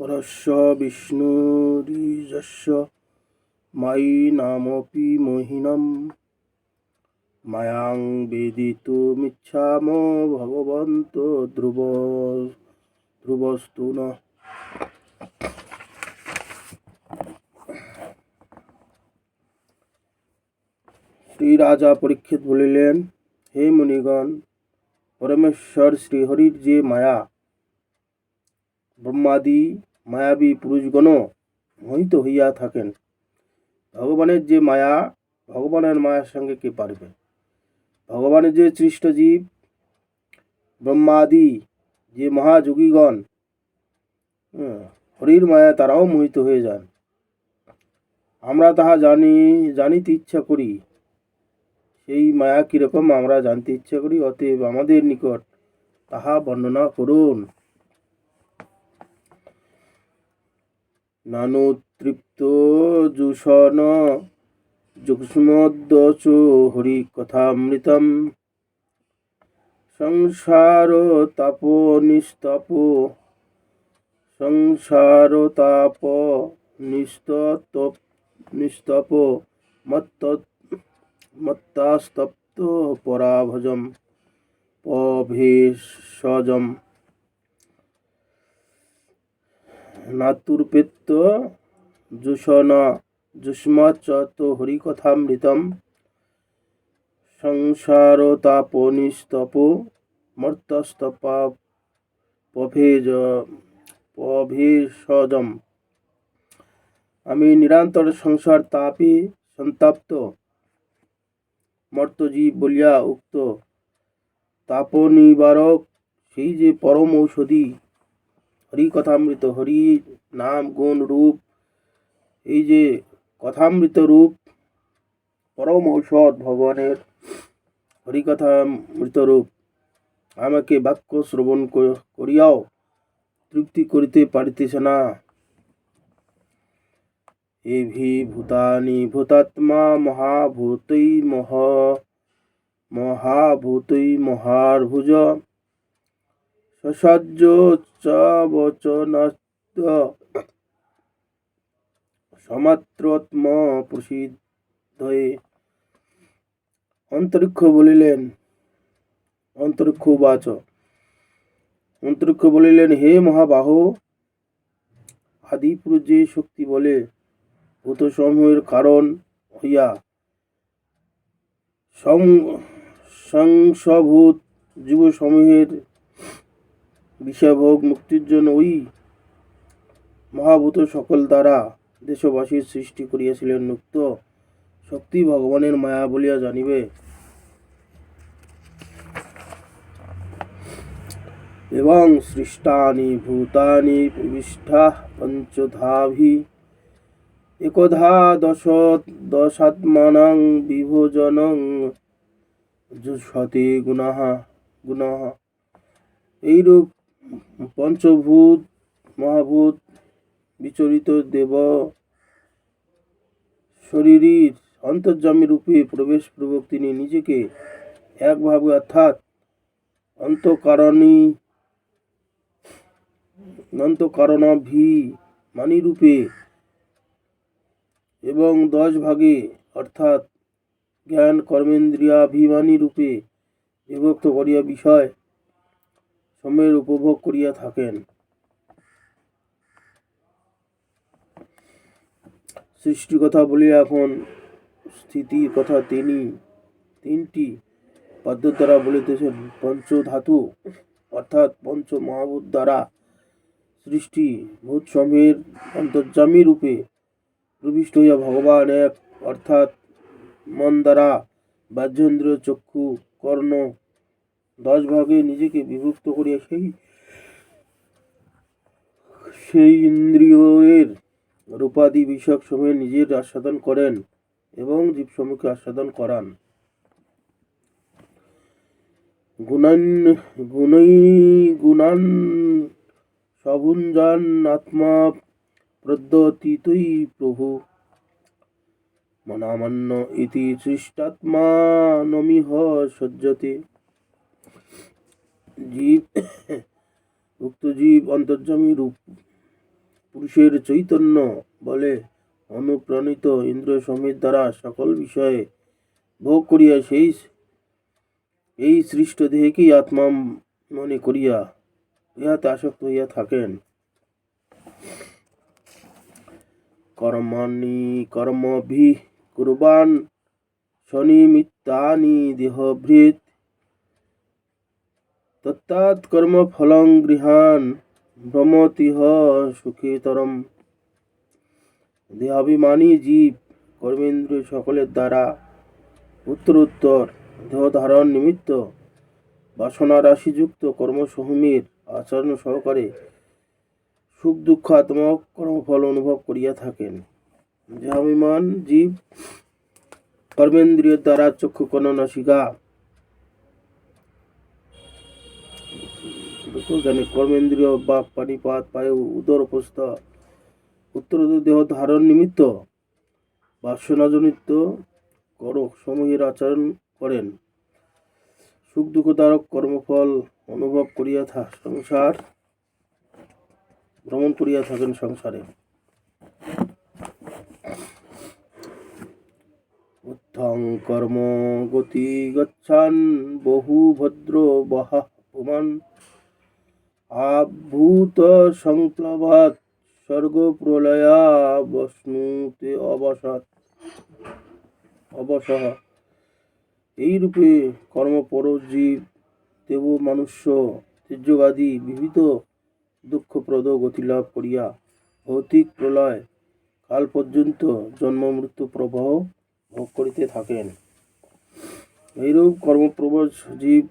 পরস্য বিষ্ণুরিজস্য মাই নামপি মহিনম মায়াং বেদিত বেদিতুমিচ্ছাম ভগবন্ত ধ্রুব ধ্রুবস্তু শ্রী রাজা পরীক্ষিত বলিলেন হে মুনিগণ পরমেশ্বর শ্রীহরির যে মায়া ব্রহ্মাদি মায়াবী পুরুষগণ মোহিত হইয়া থাকেন। ভগবানের যে মায়া ভগবানের মায়ার সঙ্গে কে পারবে? ভগবানের যে সৃষ্ট জীব ব্রহ্মাদি যে মহাযোগীগণ হ্যাঁ, হরির মায়া তারাও মোহিত হয়ে যান। আমরা তাহা জানি জানিতে ইচ্ছা করি। সেই মায়া কীরকম আমরা জানতে ইচ্ছা করি অতএব আমাদের নিকট তাহা বর্ণনা করুন। নানু তৃপ্ত জুষণ যুষ্মদ্দচ হরি কথামৃতম সংসার তাপ নিস্তপ সংসার তাপ নিস্তপ নিস্তপ মত্ত মত্তাস্তপ্ত পরাভজম, পভেষজম। নাতুর্পেত্ত জুষণ যুষ্মচ্চত হরিকথামৃতম সংসারতাপনিস্তপ মর্তস্তপা পভেজ পভেষজম আমি নিরন্তর সংসার তাপে সন্তাপ্ত মর্তজীব বলিয়া উক্ত তাপ নিবারক সেই যে পরম ঔষধি হরি কথামৃত হরি নাম, গুণ, রূপ, এই যে কথামৃত রূপ, পরম ঔষধ ভগবানের হরিকথামৃত রূপ, আমাকে বাক্য শ্রবণ করিয়াও তৃপ্তি করিতে পারিতেছে না। এভি ভূতানি ভূতাত্মা মহাভূতৈ মহ মহাভূতৈ মহার্ভুজ সসজ্জ চ সমাত্রত্ম প্রসিদ্ধয়ে অন্তরিক্ষ বলিলেন, অন্তরিক্ষ বাচ অন্তরিক্ষ বলিলেন, হে মহাবাহ, আদিপুরুষ যে শক্তি বলে, ভূতসমূহের কারণ হইয়া সংসভূত জীবসমূহের বিষয়ভোগ মুক্তির জন্য ওই মহাভূত সকল দ্বারা দেশবাসীর সৃষ্টি করিয়াছিলেন মুক্ত। শক্তি ভগবানের মায়া বলিয়া জানিবে। এবং সৃষ্টানি ভূতানি প্রবিষ্ঠা পঞ্চধাভি। একধা দশ দশাত্মানাং বিভোজনং যুষতে গুণাহ গুণাহ। এইরূপ পঞ্চভূত, মহাভূত, বিচরিত দেব শরীরীর অন্তর্যামী রূপে প্রবেশ প্রবেশপূর্বক তিনি নিজেকে একভাবে অর্থাৎ অন্তকারণী অন্তকারণাভি মানি রূপে এবং দশ ভাগে অর্থাৎ জ্ঞান, কর্মেন্দ্রিয়াভিমানী রূপে বিভক্ত করিয়া বিষয় সময়ের উপভোগ করিয়া থাকেন। সৃষ্টির কথা বলিয়া এখন স্থিতির কথা তিনি তিনটি পদ্ম দ্বারা বলিতেছেন, পঞ্চধাতু অর্থাৎ পঞ্চ মহাভূত দ্বারা সৃষ্টি। ভূত সময়ের অন্তর্যামী রূপে প্রবিষ্ট হইয়া ভগবান এক অর্থাৎ মন দ্বারা বাহ্যেন্দ্র চক্ষু কর্ণ দশ ভাগে নিজেকে বিভক্ত করিয়া সেই সেই ইন্দ্রিয়ের রূপাদি বিষয়ক সময়ে নিজের আস্বাদন করেন এবং জীবসমূহকে আস্বাদন করান। গুণান গুণৈ গুণান সভুঞ্জান আত্মা প্রদ্যতীতই প্রভু। মনামান্য ইতি সৃষ্টাত্মা নমিহ সজ্জতে। জীব উক্ত জীব অন্তর্যামী রূপ, পুরুষের চৈতন্য বলে অনুপ্রাণিত ইন্দ্র সমীর দ্বারা সকল বিষয়ে ভোগ করিয়া সেই এই সৃষ্ট দেহকেই আত্মা মনে করিয়া ইহাতে আসক্ত হইয়া থাকেন। কর্মাণি কর্মভি কুর্বান স্বনিমিত্তানি দেহভৃত তত্তাৎ কর্মফলং গৃহান ভ্রমতিহ সুখেতরম। দেহাভিমানী জীব কর্মেন্দ্রিয় সকলের দ্বারা উত্তরোত্তর দেহ ধারণ নিমিত্ত বাসনা রাশিযুক্ত কর্মসমূহের আচরণ সহকারে সুখ দুঃখাত্মক কর্মফল অনুভব করিয়া থাকেন। দেহাভিমান জীব কর্মেন্দ্রিয়ের দ্বারা চক্ষু কর্ণনাসিকা জ্ঞানে কর্মেন্দ্রিয় বা পানিপাত, পায়ু উদর উপস্থ উত্তর দেহ ধারণ নিমিত্ত বাসনাজনিত করক সমূহের আচরণ করেন। সুখ দুঃখদায়ক কর্মফল অনুভব করিয়া থা, সংসার ভ্রমণ করিয়া থাকেন সংসারে। উত্থং কর্ম গতি গচ্ছান বহু ভদ্র বহা পুমান আভূত সংক্লভাত স্বর্গ প্রলয়া বস্নুতে অবসাত অবসহ। এইরূপে কর্মপর জীব দেব মনুষ্য তীর্যগাদি বিবিধ দুঃখপ্রদ গতিলাভ করিয়া ভৌতিক প্রলয় কাল পর্যন্ত জন্ম মৃত্যু প্রবাহ ভোগ করিতে থাকেন। এইরূপ কর্মপ্রবশ জীব,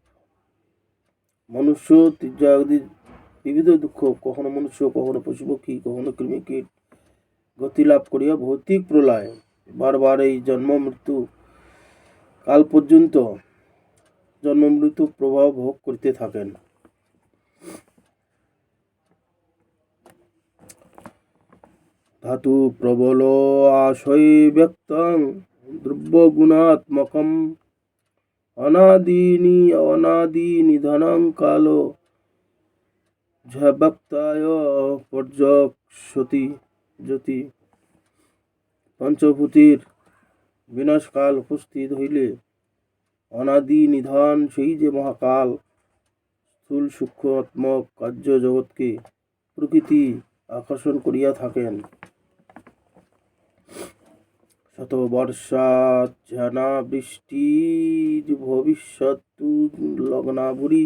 মনুষ্য তীর্যাদি বিবিধ দুঃখ কখনো মনুষ্য কখনো পশুপক্ষী কখনো কৃমিকীট গতি লাভ করিয়া ভৌতিক প্রলয় বারবার এই জন্ম মৃত্যু কাল পর্যন্ত জন্ম মৃত্যু প্রভাব ভোগ করিতে থাকেন ধাতু প্রবল আশয় ব্যক্তং দ্রব্যগুণাত্মকম অনাদিনি অনাদি নিধনং কাল ঝবক্তায় পর্যক্ষতি জ্যোতি। পঞ্চভূতির বিনাশকাল উপস্থিত হইলে অনাদি নিধন সেই যে মহাকাল, স্থূল সূক্ষ্মাত্মক কার্য জগৎকে প্রকৃতি আকর্ষণ করিয়া থাকেন। শত বর্ষাত ঝানা বৃষ্টির ভবিষ্যৎ লগ্নাভুরি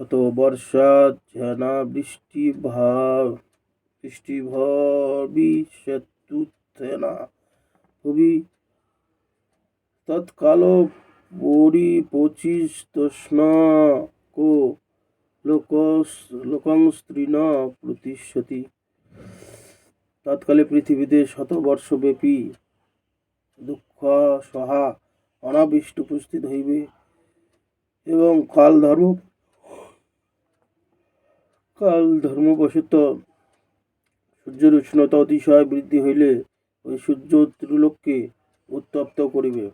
শত বর্ষাত ঝানা বৃষ্টি ভাব বৃষ্টি ভবিষ্যৎনা ভবি তৎকাল পরি পঁচিশ তস্ন কো লোক লোকং স্ত্রীণ প্রতিষ্যতি তৎকালে পৃথিবীতে শতবর্ষব্যাপী দুঃখ সহা অনাবিষ্ট উপস্থিত হইবে এবং কাল ধর্ম কাল ধর্মবশত সূর্যের উষ্ণতা অতিশয় বৃদ্ধি হইলে ওই সূর্য ত্রিলোককে উত্তপ্ত করিবে।